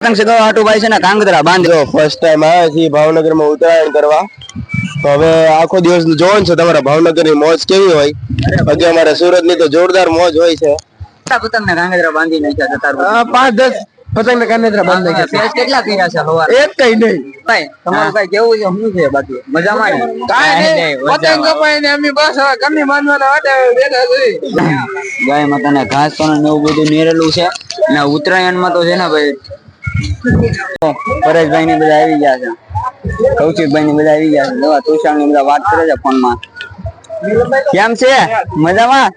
પતંગ ચગાવવા હાટુ છે ને કાંગદરા બાંધ્યો. ફર્સ્ટ ટાઈમ આવ્યા છીએ ભાવનગરમાં ઉત્તરાયણ કરવા. તો હવે આખો દિવસ જોવાનું છે તમારા ભાવનગરની મોજ કેવી હોય? બાકી અમારે સુરતની તો જોરદાર મોજ હોય છે. પતંગ ને કાંગદરા બાંધી નાખ્યા હતા પાંચ દસ પતંગ ને કાનેત્રા બંધ નાખ્યા કેટલા કર્યા છે હવાર? એક કઈ નહીં. ભાઈ તમારું કઈ કેવું છે શું છે બાકી? મજામાં ને? નહીં. પતંગ મજામાં. ને અમે બસ હવે કમી માનવાના વાટે બેઠા છીએ. ગાય માતાને ઘાસ પણ ને એવું બધું નેરેલું છે. ને ઉત્તરાયણમાં તો છે ને ભાઈ પરેશભાઈ ને બધા આવી ગયા છે. કૌશિકભાઈ ને બધા આવી ગયા છે. જોવા તુષાર ને બધા વાત કરે છે ફોનમાં કેમ છે? મજામાં?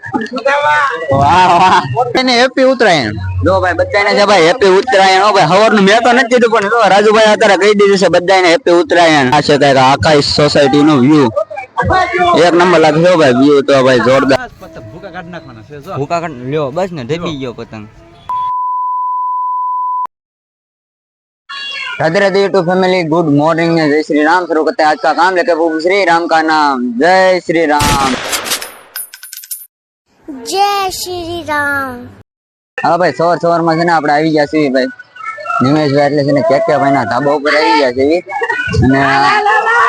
વાહ વાહ. એને હેપી ઉત્તરાયણ. જો ભાઈ બધાને છે ભાઈ હેપી ઉત્તરાયણ. હો ભાઈ હવારનું મેં તો નથી કીધું પણ જો રાજુભાઈ અત્યારે કહી દીધું છે બધાને હેપી ઉત્તરાયણ. આ છે કંઈક આકાશ સોસાયટી નો વ્યૂ એક નંબર લાગે ભાઈ વ્યૂ તો ભાઈ જોરદાર. ભૂકા કાઢ લ્યો બસ ને ઢેબી ગયો પતંગ. Radhe Radhe YouTube family good morning ने जय श्री राम शुरू करते हैं आज का काम लेकर प्रभु श्री राम का नाम जय श्री राम जय श्री राम હા ભાઈ સવાર સવાર માં છે ને આપણે આવી ગયા છીએ ભાઈ નિમેશભાઈ એટલે છે ને કેકે ભાઈ ના ધાબા ઉપર આવી ગયા છે અને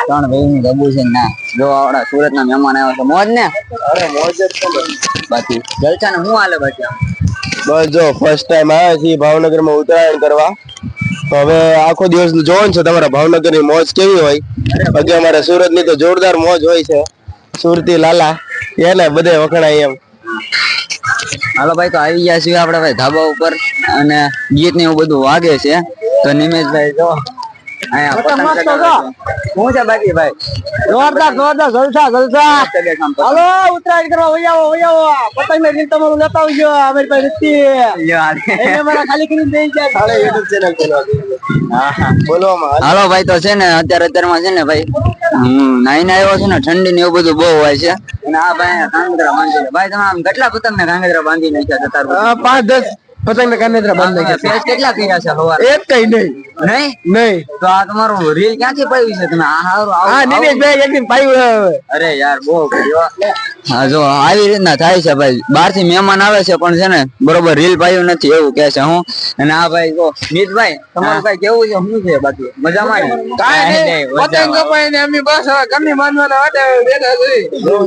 ત્રણ ભાઈ ની ધાબુ છે ના જો આપડા સુરત ના મહેમાન આવ્યા છે મોજ ને અરે મોજ જ છે બાકી જલસા ને હું હાલે બાકી આમ? બસ જો ફર્સ્ટ ટાઈમ આવ્યા છીએ ભાવનગરમાં ઉત્તરાયણ કરવા તો હવે આખો દિવસ જોવાનું છે તમારા ભાવનગરની મોજ કેવી હોય? બાકી અમારે સુરતની તો જોરદાર મોજ હોય છે. સુરતી લાલા, એને બધે વખણાય એમ. હાલો ભાઈ, તો આવી ગયા છીએ આપડે ભાઈ ધાબા ઉપર અને ગીત ને એવું બધું વાગે છે. તો નિમેશભાઈ, જો. અહીંયા છે. બાકી ભાઈ? જોરદાર જોરદાર જલસા જલસા. હાલો ઉત્તરાયણ કરવા વહી આવો વહી આવો પતંગ ને રીલ તમારું લેતા આવજો અમારી પાસે નથી એને મારા ખાલી કરીને દઈ જાય સાલે યુટ્યુબ ચેનલ ચલાવતી હાલો. ભાઈ તો છે ને અત્યારે અત્યારમાં છે ને ભાઈ હમ નાઈને આવ્યો છે ને ઠંડી ને એવું બધું બહુ હોય છે. ના આ ભાઈ કાંગદરા બાંધી ભાઈ તમે આમ કેટલા પતંગ ને કાંગદરા બાંધી નાખ્યા પાંચ દસ પતંગ ને કાને બંધ નાખ્યા કેટલા કર્યા છે હવાર? એક કઈ નહીં. નહીં? નહીં. તો આ તમારું રીલ ક્યાંથી પાયું છે? તમે આ હારું હા ભાઈ એક દિન પાયું હવે. અરે યાર બહુ હા જો આવી રીતના થાય છે ભાઈ. બહારથી મહેમાન આવે છે પણ છે ને બરોબર રીલ પાયું નથી એવું કે છે હું. અને આ ભાઈ જો મિતભાઈ તમારું કઈ કેવું છે? શું છે બાકી? મજામાં કાઈ નહીં. પતંગ. કપાય ને અમે બસ હવે કમી માનવાના વાટે બેઠા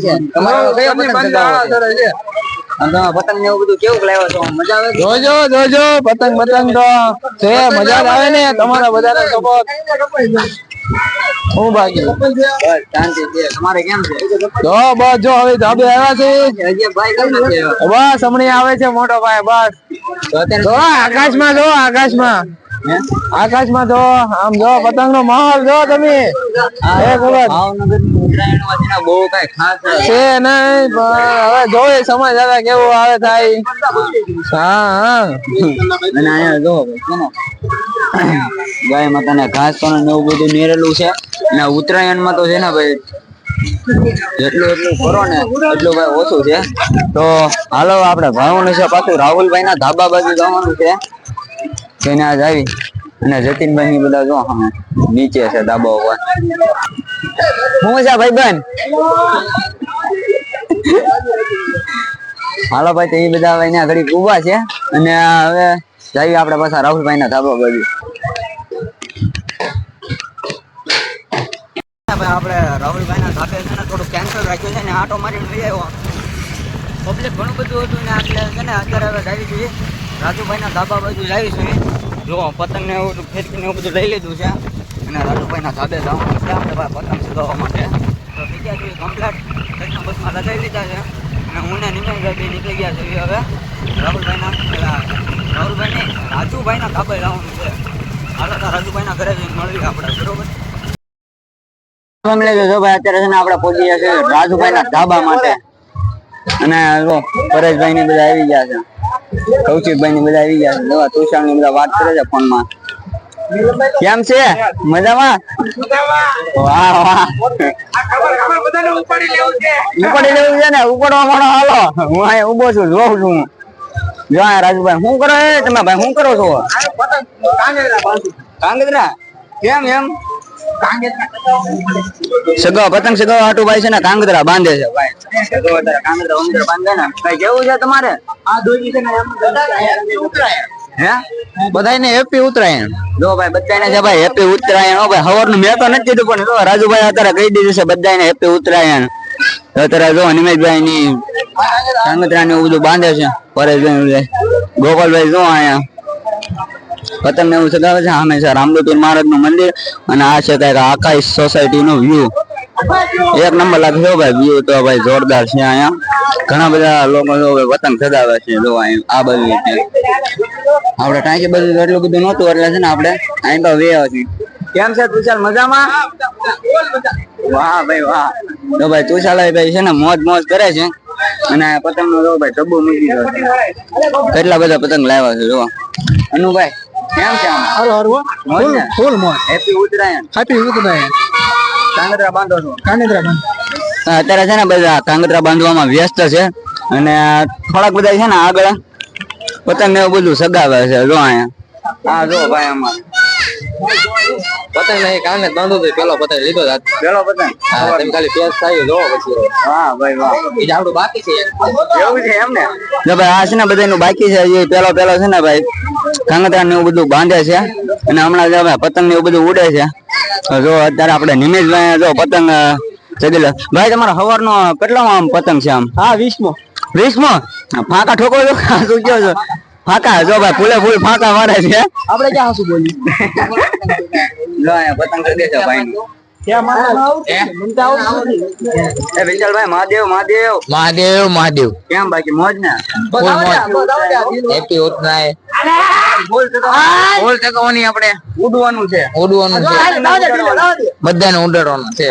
છે. તમારો કયો પતંગ છો? પતંગ ને એવું બધું કેવું લાવ્યો છો? મજા આવે જોજો જોજો પતંગ પતંગ તો છે મજા આવે ને તમારા બધાનો સપોર્ટ હું બાકી બસ શાંતિ છે. તમારે કેમ છે? જો બસ જો હવે આવ્યા છે. હજી ભાઈ કેમ નથી બસ હમણાં આવે છે મોટો ભાઈ બસ. જો આકાશમાં જો આકાશમાં? આકાશમાં જો આમ જો પતંગ નો માહોલ જો તમે. એક વખત બહુ કઈ ખાસ છે. નહીં હવે સમજ હવે કેવું આવે થાય. હા હા. અને અહીંયા જો ભાઈ, ગાય માતાને ઘાસ પણ એવું બધું નેરેલું છે. અને ઉત્તરાયણમાં તો છે ને ભાઈ જેટલું એટલું કરો ને એટલું ભાઈ ઓછું છે. તો હાલો આપણે ભણવાનું છે પાછું રાહુલભાઈ ના ધાબા બાજુ જવાનું છે. આજ આવી અને જતીનભાઈ ની બધા જો અમે નીચે છે ધાબા ઉપર. હું છે ભાઈ બેન હાલો ભાઈ, તો એ બધા હવે અહીંયા ઘડીક ઊભા છે. અને હવે જઈએ આપણે પાછા રાહુલભાઈ ના ધાબા બાજુ. આપણે રાહુલભાઈ ના ધાબે છે ને થોડું કેન્સલ રાખ્યું છે ને, આટો મારીને લઈ આવ્યો. પબ્લિક ઘણું બધું હતું ને આપણે અત્યારે હવે ગાડી જોઈએ. રાજુભાઈ ના ધાબા બાજુ જાય છે. જો પતંગ ને એવું ફેરકી ને એવું બધું લઈ લીધું છે. અને રાજુભાઈ ના ધાબે જવાનું છે. આપણે ભાઈ પતંગ ચગાવવા માટે. તો બીજા જોઈએ કમ્પ્લેટ કંઈકના બસમાં લગાવી લીધા છે. અને હું ને નિમેશભાઈ નીકળી ગયા છે હવે. રાહુલભાઈ ના પેલા રાહુલભાઈ નહીં રાજુભાઈ ના ધાબે જવાનું છે. હાલો, તો રાજુભાઈ ના ઘરે જઈને મળવી આપણે, બરોબર? ફેમિલી જો અત્યારે છે પહોંચી ગયા છે રાજુભાઈ ના ધાબા માટે. અને પરેશભાઈ ની બધા આવી ગયા છે. કૌશિકભાઈ ને બધા આવી ગયા નવા તુષાર ને બધા વાત કરે છે ફોનમાં કેમ છે? મજામાં? હું અહીંયા ઊભો છું, જોઉં છું. જો રાજુભાઈ, શું કરો તમે ભાઈ, શું કરો છો? કાંગદરા કેમ, એમ? સગાવા પતંગ સગો આટુ ભાઈ છે ને કાંગદરા બાંધે છે, ભાઈ. સગો કાંગદરા બાંધે ને. કઈ કેવું છે તમારે? હે? બધાને હેપી ઉત્તરાયણ. જો ભાઈ બધાને છે ભાઈ, હેપી ઉત્તરાયણ. હો ભાઈ, હવારનું મેં તો નથી કીધું, પણ જો, રાજુભાઈ અત્યારે કહી દીધું છે બધાને હેપી ઉત્તરાયણ. અત્યારે જો નિમેશભાઈ ની કાંગદરા ને બધું બાંધે છે. પરેશભાઈ ગોપાલભાઈ જો અહીંયા? પતંગ ને એવું ચગાવે છે સામે છે રામદોપીર મહારાજનું મંદિર અને આ છે કંઈક આકાશ સોસાયટી નો વ્યૂ એક નંબર લાગે છે ભાઈ વ્યૂ તો ભાઈ જોરદાર છે અહીંયા. ઘણા બધા લોકો પતંગ સગાવે છે, જો આ બધું આપણે ટાંકી બધું એટલું બધું નહોતું, એટલે છે ને આપણે અહીં તો વે કેમ છે, તુષાર, મજામાં? વાહ ભાઈ, વાહ. તો ભાઈ, તુષાર ભાઈ છે ને મોજ મોજ કરે છે. અને પતંગ નો ભાઈ ડબ્બો મૂકી દો કેટલા બધા પતંગ લાવ્યા છે જો અનુભાઈ કેમ? છે આમ હારો ફૂલ ફૂલ મોજ. હેપી ઉત્તરાયણ. હેપી ઉત્તરાયણ. કાંગરા બાંધો છો? કાનેદ્રા બાંધો. અત્યારે છે ને બધા કાંગરા બાંધવામાં વ્યસ્ત છે. અને થોડાક બધા છે ને આગળ પતંગ ને એવું બધું સગાવે છે. જો અહીંયા. હા જો ભાઈ આમાં પતંગ નહીં કાને બાંધો તો પેલો પતંગ લીધો જ પેલો પતંગ? હા, તમે ખાલી પેસ થાય જો પછી હા ભાઈ વાહ. એ આપણું બાકી છે. એવું છે એમ ને જો ભાઈ આ છે ને બધાનું બાકી છે એ પેલો પેલો છે ને ભાઈ કાંગતરા ને એવું બધું બાંધે છે અને હમણાં જો પતંગ ને એવું બધું ઉડે છે. જો અત્યારે આપણે નિમેશભાઈ જો પતંગ અ, ચગી લે. ભાઈ તમારો હવારનો કેટલો આમ પતંગ છે આમ? હા વીસમો. વીસમો? ફાંકા ઠોકો છો? શું કહો છો? ફાંકા જો ભાઈ ફૂલે ફૂલ ફાકા મારે છે. આપણે ક્યાં હસું બોલી જો આ પતંગ કરી દેજો ભાઈ મહાદેવ મહાદેવ. મહાદેવ મહાદેવ. કેમ બાકી મોજ ને? હેપી ઉત્તરાયણ બોલ ચગવાની આપણે ઉડવાનું છે. ઉડવાનું છે. બધાને ઉડાડવાનું છે.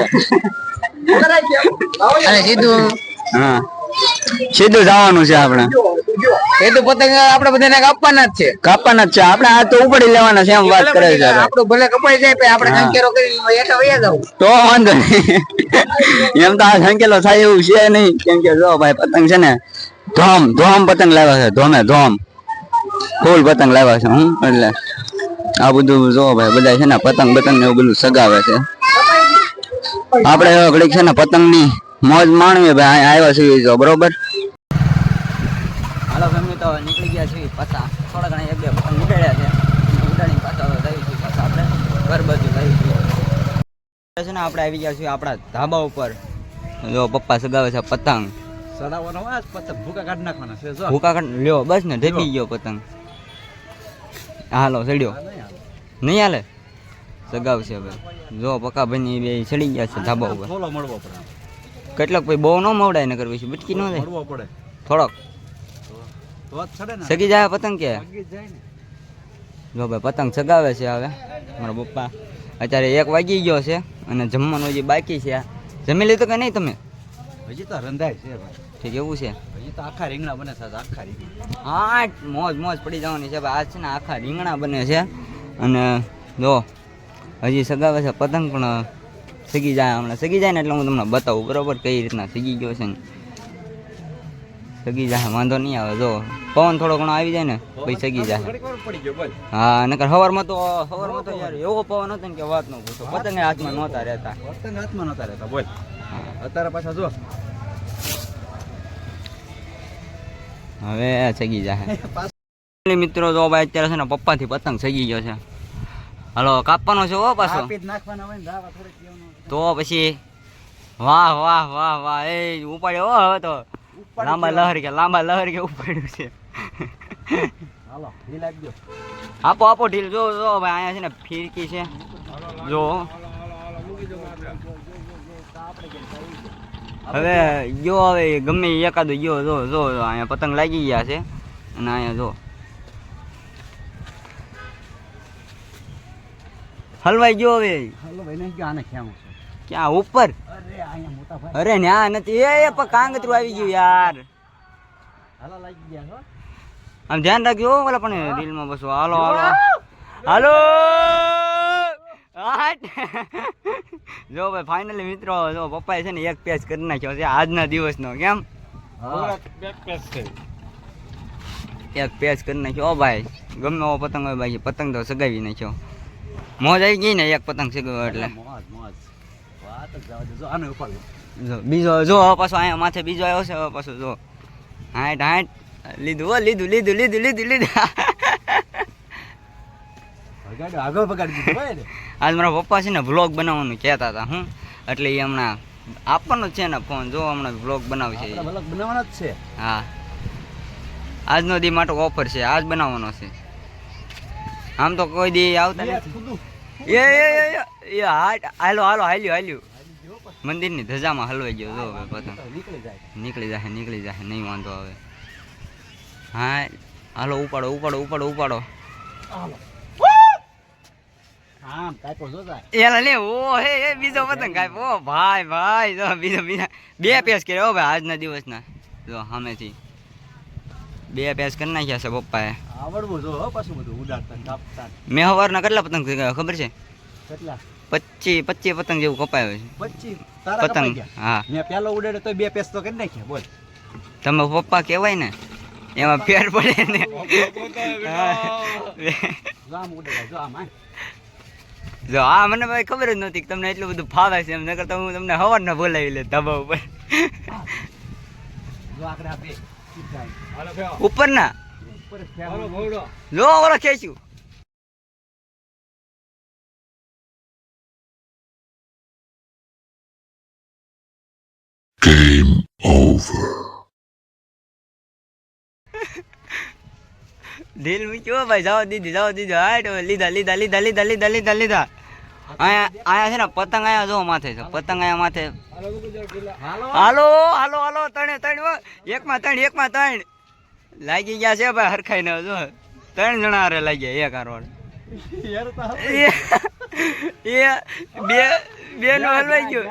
અને સીધું હા. સીધું જવાનું છે આપણે. એ તો પતંગ આપણે બધાને કાપવાના જ છે. કાપવાના જ છે. આપણે આ તો ઉપાડી લેવાના છે એમ વાત કરે છે હવે. ભલે કપાઈ જાય પછી આપણે. કરી હેઠા વયા જવું તો વાંધો નહીં. એમ તો આ સંકેલો થાય એવું છે નહીં. કેમ કે જો ભાઈ પતંગ છે ને ધોમ ધોમ પતંગ લાવ્યા છે. ધોમે ધોમ. ફૂલ પતંગ લાવ્યા છે હું એટલે આ બધું જો ભાઈ બધા છે ને પતંગ પતંગ ને એવું બધું સગાવે છે. આપણે ઘડીક છે ને પતંગની મોજ માણવી ભાઈ આવ્યા છીએ જો બરોબર? હાલો ફેમિલી તો નીકળી ગયા છીએ પાછા. થોડા ઘણા એક બે પતંગ નીકળ્યા છે. ઉડાડીને પાછા હવે છીએ પાછા આપણે. ઘર બાજુ જઈએ છીએ. છે ને આપણે આવી ગયા છીએ આપણા ધાબા ઉપર. જો પપ્પા સગાવે છે પતંગ. સડાવવાનો આ પતંગ ભૂકા કાઢ નાખવાના છે જો. ભૂકા કાઢ લ્યો બસ ને ઢેબી ગયો પતંગ. હાલો ચડ્યો. નહીં હાલે. સગાવશે હવે. જો પક્કા ભાઈ બે ચડી ગયા છે ધાબા ઉપર. થોડો મળવો પડે કેટલોક ભાઈ બહુ ન મવડાય નગર પછી બટકી ન જાય મળવો પડે. થોડોક. સગી જાય પતંગ કે? જ ભાઈ પતંગ સગાવે છે હવે મારા પપ્પા. અત્યારે એક વાગી ગયો છે અને જમવાનું હજી બાકી છે. જમી લીધું કે નહીં તમે? હજી તો રંધાય છે ભાઈ. ઠીક એવું છે. હજી તો આખા રીંગણા બને છે આખા રીંગણા. હા મોજ મોજ પડી જવાની છે ભાઈ. આજ છે ને આખા રીંગણા બને છે. અને જો હજી સગાવે છે પતંગ પણ સગી જાય હમણાં. સગી જાય ને એટલે હું તમને બતાવું બરાબર? કઈ રીતના સગી ગયો છે ને? સગી જાય વાંધો નહીં આવે. જો પવન થોડો ઘણો આવી જાય ને પછી સગી જાય. હા નકર હવારમાં તો હવારમાં તો યાર એવો પવન હતો ને કે વાત ન પૂછો. પતંગ હાથમાં નહોતા રહેતા. પતંગ હાથમાં નહોતા રહેતા બોલ. અત્યારે પાછા જો. હવે સગી જાય. મિત્રો જો ભાઈ અત્યારે છે ને પપ્પાથી પતંગ સગી ગયો છે. હલો કાપવાનો છે હો પાછો. તો પછી વાહ વાહ વાહ વાહ એ ઉપાડ્યો હો હવે તો. લાંબા લહેર કે લાંબા લહેર કે ઉપાડ્યું છે. હાલો ઢીલ આપી આપો આપો ઢીલ જો જો ભાઈ અહીંયા છે ને ફિરકી છે. જો. હવે ગયો હવે ગમે એકાદો ગયો જો જો જો અહીંયા પતંગ લાગી ગયા છે. અને અહીંયા જો. હલવાઈ ગયો હવે. હાલો ભાઈ ગયો આને ખેમ ક્યાં ઉપર? અરે અહીંયા મોટા ભાઈ. અરે ન્યા નથી. એ પણ કાંગતરું આવી ગયું યાર. હાલો લાગી ગયા છો? આમ ધ્યાન રાખજો ઓલા પણ રીલમાં બસો. હાલો હાલો. હાલો! જો ભાઈ ફાઇનલી મિત્રો જો પપ્પાએ છે ને એક પેચ કરી નાખ્યો છે આજના દિવસનો કેમ? એક પેચ કરી નાખ્યો. ઓ ભાઈ ગમે એવો પતંગ હોય ભાઈ પતંગ તો સગાવી નાખ્યો. મોજ આવી ગઈ ને એક પતંગ સગાવ્યો એટલે. મોજ મોજ. વાત જ જવા દે. જો આને ઉપાડો જો બીજો જો હવે પાછો અહીંયા માથે બીજો આવ્યો છે હવે પાછો જો. Height height. લીધું હો લીધું લીધું લીધું લીધું લીધું. આજ મારા પપ્પા છે ને વ્લોગ બનાવવાનું કહેતા હતા હું. એટલે એ હમણાં આપવાનો જ છે ને ફોન જો હમણાં વ્લોગ બનાવશે. બનાવવાનો જ છે. હા. આજનો દી માટે ઓફર છે આજ બનાવવાનો છે. આમ તો કોઈ દી આવતા નથી. એ એ એ, હાટ હાલો હાલો હાલ્યું હાલ્યું. મંદિરની ધજામાં હલવાઈ ગયો જો હવે પતંગ નીકળી જાય. નીકળી જાય નહીં વાંધો આવે. હા હાલો ઉપાડો ઉપાડો ઉપાડો ઉપાડો. કાપ્યો એલા લે ઓ હે એ બીજો પતંગ કાપ ઓ ભાઈ ભાઈ જો બીજો બીજા. બે પેસ કર્યો ભાઈ આજના દિવસના. જો સામેથી. બે પેસ કરી નાખ્યા છે પપ્પાએ. આવડવું જો પાછું બધું ઉડાડતા કાપતા મેં સવારના કેટલા પતંગ ખબર છે? કેટલા? પચીસ પતંગ જેવું કપાયો છે. પચીસ પતંગ હા. મેં પેલો ઉડાડ્યો તો બે પેસ તો કરી નાખ્યા બોલ. તમે પપ્પા કહેવાય ને એમાં ફેર પડે ને. જો આ મને ભાઈ ખબર જ નહોતી કે તમને એટલું બધું ફાવે છે એમ નકર તો હું તમને હવાર ના બોલાવી લે ધાબા ઉપર. ઉપર ના લો ઓલો ખેંચ્યું દિલ મૂક્યો ભાઈ. જાઓ દીદી જાઓ દીદી. હાટ લીધા લીધા લીધા લીધા લીધા લીધા લીધા. આયા આયા છે ને પતંગ આયા જો માથે છે. પતંગ આયા માથે. હાલો? હાલો હાલો ત્રણે ત્રણ એક એકમાં ત્રણ એકમાં ત્રણ. લાગી ગયા છે ભાઈ હરખાઈ ને જો. ત્રણ જણા હારે લાગ્યા એક હારવાડ યાર એ બે બે નું હલવાઈ ગયું.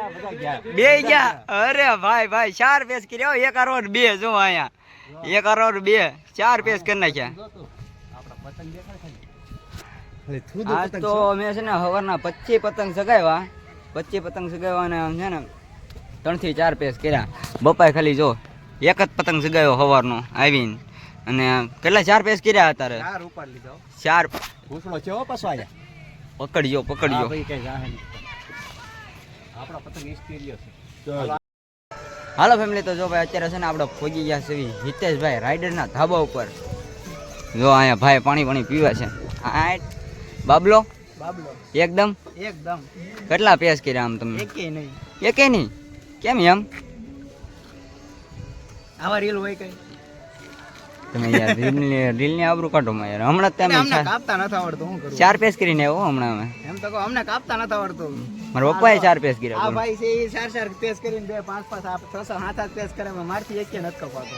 બે ગયા. અરે ભાઈ ભાઈ ચાર પેસ કર્યા એક હારવાડ બે જો અહીંયા. એક હારવાડ બે ચાર પેસ કરી નાખ્યા. આજ તો અમે મેં છે? ને સવારના પચીસ પતંગ સગાવ્યા. પચીસ પતંગ સગાવ્યા અને આમ છે ને ત્રણથી ચાર પેસ કર્યા. બપાય ખાલી જો એક જ પતંગ સગાવ્યો સવારનો આવીને. અને કેટલા ચાર પેસ કર્યા અત્યારે? ચાર ઉપર લીધો ચાર. ઘૂસણો છે પાછો આયા પકડજો પકડજો. આપણા પતંગ એક્સપિરિયન્સ છે. હાલો. ફેમિલી તો જો ભાઈ અત્યારે છે ને આપણે પહોંચી ગયા છે હિતેશભાઈ રાઈડરના ધાબા ઉપર. જો અહીંયા ભાઈ પાણી પાણી પીવે છે. આ બાબલો? બાબલો. એકદમ? એકદમ. કેટલા પેસ કર્યા આમ તમે એકે નહીં. એકે નહીં? કેમ એમ? આવા રીલ હોય કઈ? તમે યાર રીલની રીલની આબરૂ કાઢો માં યાર. હમણાં તમે અમને કાપતા નથી આવડતું હું કરું? ચાર પેસ કરીને આવો હમણાં અમે. એમ તો કહો અમને કાપતા નથી આવડતું. મારા પપ્પાએ ચાર પેસ કર્યા આ ભાઈ છે એ ચાર ચાર પેસ કરીને બે પાંચ પાંચ આ છ છ સાત આઠ પેસ કરે મારથી એક નથી કપાતો.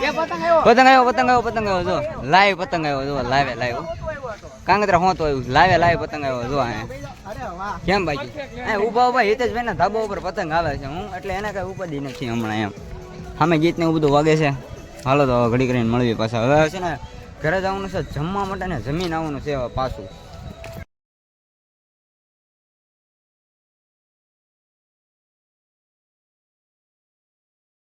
કે પતંગ આવ્યો? પતંગ આવ્યો પતંગ આવ્યો પતંગ આવ્યો. જો લાઈવ પતંગ આવ્યો જો લાઈવ લાઈવ કાંગતરા હોતો આવ્યું લાવે લાવે પતંગ આવ્યો જો અહીંયા કેમ બાકી? એ ઊભા ઊભા હિતેશભાઈ ના ધાબા ઉપર પતંગ આવે છે હું એટલે એને કઈ ઉપાધિ નથી હમણાં એમ. સામે ગીત ને એવું બધું વાગે છે. હાલો તો ઘડી કરીને મળવી પાછા. હવે છે ને ઘરે જવાનું છે જમવા માટે ને જમીન આવવાનું છે પાછું.